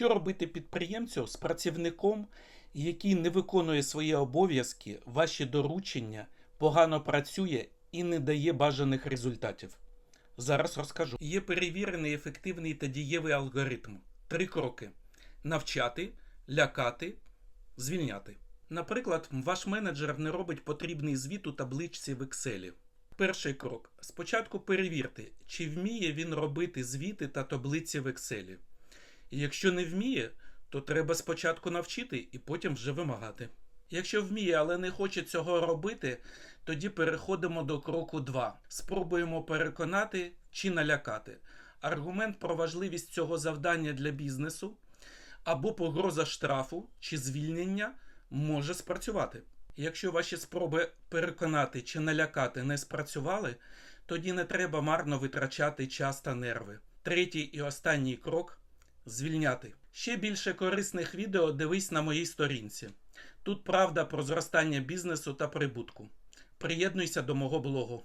Що робити підприємцю з працівником, який не виконує свої обов'язки, ваші доручення, погано працює і не дає бажаних результатів? Зараз розкажу. Є перевірений, ефективний та дієвий алгоритм. Три кроки: навчати, лякати, звільняти. Наприклад, ваш менеджер не робить потрібний звіт у табличці в Excel. Перший крок. Спочатку перевірте, чи вміє він робити звіти та таблиці в Excel. Якщо не вміє, то треба спочатку навчити і потім вже вимагати. Якщо вміє, але не хоче цього робити, тоді переходимо до кроку 2. Спробуємо переконати чи налякати. Аргумент про важливість цього завдання для бізнесу або погроза штрафу чи звільнення може спрацювати. Якщо ваші спроби переконати чи налякати не спрацювали, тоді не треба марно витрачати час та нерви. Третій і останній крок звільняти. Ще більше корисних відео дивись на моїй сторінці. Тут правда про зростання бізнесу та прибутку. Приєднуйся до мого блогу.